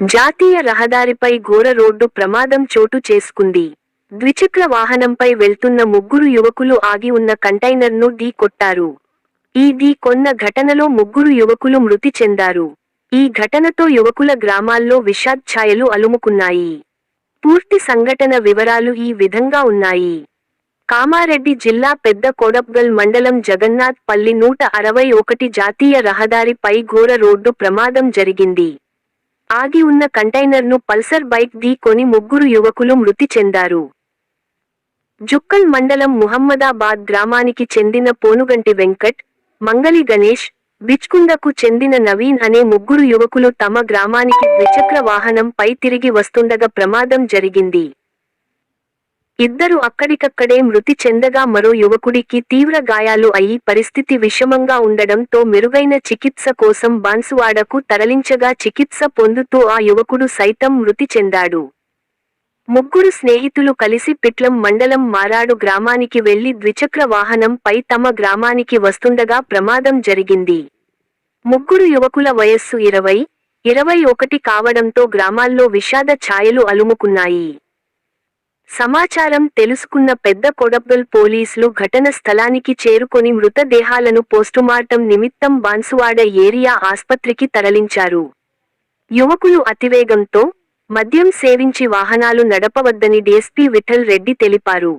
జాతీయ రహదారిపై ఘోర రోడ్డు ప్రమాదం చోటు చేసుకుంది. ద్విచక్ర వాహనంపై వెళ్తున్న ముగ్గురు యువకులు ఆగి ఉన్న కంటైనర్ను ఢీ కొట్టారు. ఈ ఢీ కొన్న ఘటనలో ముగ్గురు యువకులు మృతి చెందారు. ఈ ఘటనతో యువకుల గ్రామాల్లో విషాదఛాయలు అలుముకున్నాయి. పూర్తి సంఘటన వివరాలు ఈ విధంగా ఉన్నాయి. కామారెడ్డి జిల్లా పెద్ద కోడప్గల్ మండలం జగన్నాథ్ పల్లి నూట అరవై ఒకటి జాతీయ రహదారిపై ఘోర రోడ్డు ప్రమాదం జరిగింది. ఆగి ఉన్న కంటైనర్ను పల్సర్ బైక్ ఢీకొని ముగ్గురు యువకులు మృతి చెందారు. జుక్కల్ మండలం ముహమ్మదాబాద్ గ్రామానికి చెందిన పోనుగంటి వెంకట్ మంగలి గణేష్ బిచ్కుందకు చెందిన నవీన్ అనే ముగ్గురు యువకులు తమ గ్రామానికి ద్విచక్ర వాహనంపై తిరిగి వస్తుండగా ప్రమాదం జరిగింది. ఇద్దరు అక్కడికక్కడే మృతి చెందగా మరో యువకుడికి తీవ్ర గాయాలు అయి పరిస్థితి విషమంగా ఉండడంతో మెరుగైన చికిత్స కోసం బాన్సువాడకు తరలించగా చికిత్స పొందుతూ ఆ యువకుడు సైతం మృతి చెందాడు. ముగ్గురు స్నేహితులు కలిసి పిట్లం మండలం మారాడు గ్రామానికి వెళ్ళి ద్విచక్ర వాహనంపై తమ గ్రామానికి వస్తుండగా ప్రమాదం జరిగింది. ముగ్గురు యువకుల వయస్సు ఇరవై ఇరవై ఒకటి కావడంతో గ్రామాల్లో విషాద ఛాయలు అలుముకున్నాయి. సమాచారం తెలుసుకున్న పెద్ద కొడబ్బల్ పోలీసులు ఘటన స్థలానికి చేరుకొని మృతదేహాలను పోస్టుమార్టం నిమిత్తం బాన్సువాడ ఏరియా ఆస్పత్రికి తరలించారు. యువకులు అతివేగంతో మద్యం సేవించి వాహనాలు నడపవద్దని డీఎస్పీ విఠల్ రెడ్డి తెలిపారు.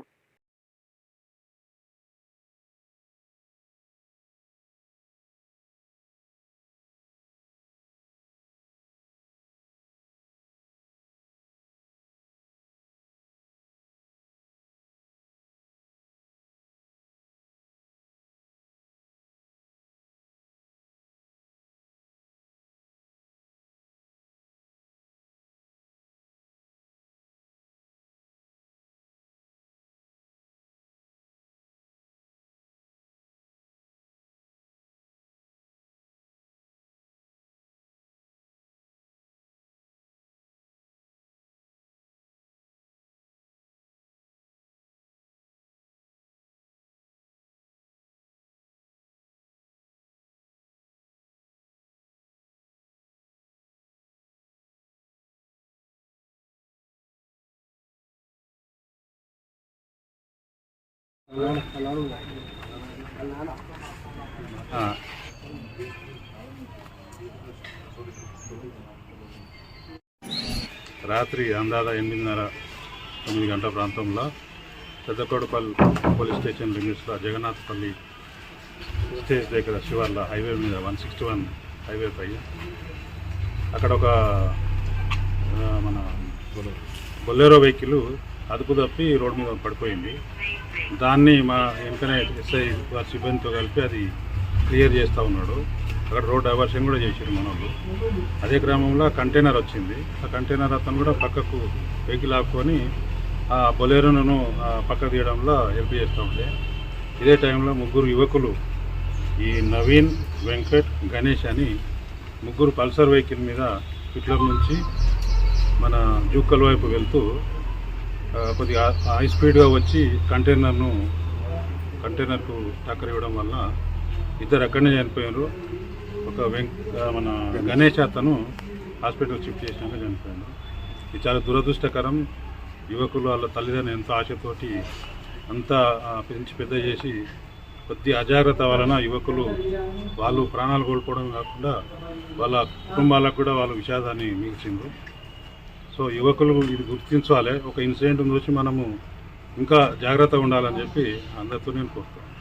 రాత్రి అందాద ఎనిమిదిన్నర తొమ్మిది గంటల ప్రాంతంలో పెద్దకోడపల్లి పోలీస్ స్టేషన్ లిమిట్స్లో జగన్నాథపల్లి స్టేజ్ దగ్గర శివార్ల హైవే మీద వన్ సిక్స్టీ వన్ హైవే పై అక్కడ ఒక మన బొలె- బొలెరో వెహికల్ అదుపు తప్పి రోడ్డు మీద పడిపోయింది. దాన్ని మా వెంటనే ఎస్ఐ వారి సిబ్బందితో కలిపి అది క్లియర్ చేస్తూ ఉన్నాడు. అక్కడ రోడ్ డైవర్షన్ కూడా చేశారు మన వాళ్ళు. అదే క్రమంలో కంటైనర్ వచ్చింది. ఆ కంటైనర్ అతను కూడా పక్కకు వెహికల్ ఆపుకొని ఆ బొలేరోను పక్క పక్కకు తీయడంలో హెల్ప్ చేస్తూ ఉండే. ఇదే టైంలో ముగ్గురు యువకులు ఈ నవీన్ వెంకట్ గణేష్ అని ముగ్గురు పల్సర్ వెహికల్ మీద ఇట్ల నుంచి మన జూకల్ వైపు వెళ్తూ కొద్దిగా హై స్పీడ్గా వచ్చి కంటైనర్ను కంటైనర్కు టక్కర్ ఇవ్వడం వల్ల ఇద్దరు అక్కడనే చనిపోయారు. ఒక వెంక మన గణేష్ అతను హాస్పిటల్ షిఫ్ట్ చేసినాక చనిపోయాడు. ఇది చాలా దురదృష్టకరం. యువకులు వాళ్ళ తల్లిదండ్రులు ఎంతో ఆశతోటి అంతా పెంచి పెద్ద చేసి కొద్ది అజాగ్రత్త వలన యువకులు వాళ్ళు ప్రాణాలు కోల్పోవడం కాకుండా వాళ్ళ కుటుంబాలకు కూడా వాళ్ళ విషాదాన్ని మిగిల్చింది సో యువకులు ఇది గుర్తించాలి. ఒక ఇన్సిడెంట్ నుంచి మనము ఇంకా జాగ్రత్తగా ఉండాలని చెప్పి అందరితో నేను కోరుతాను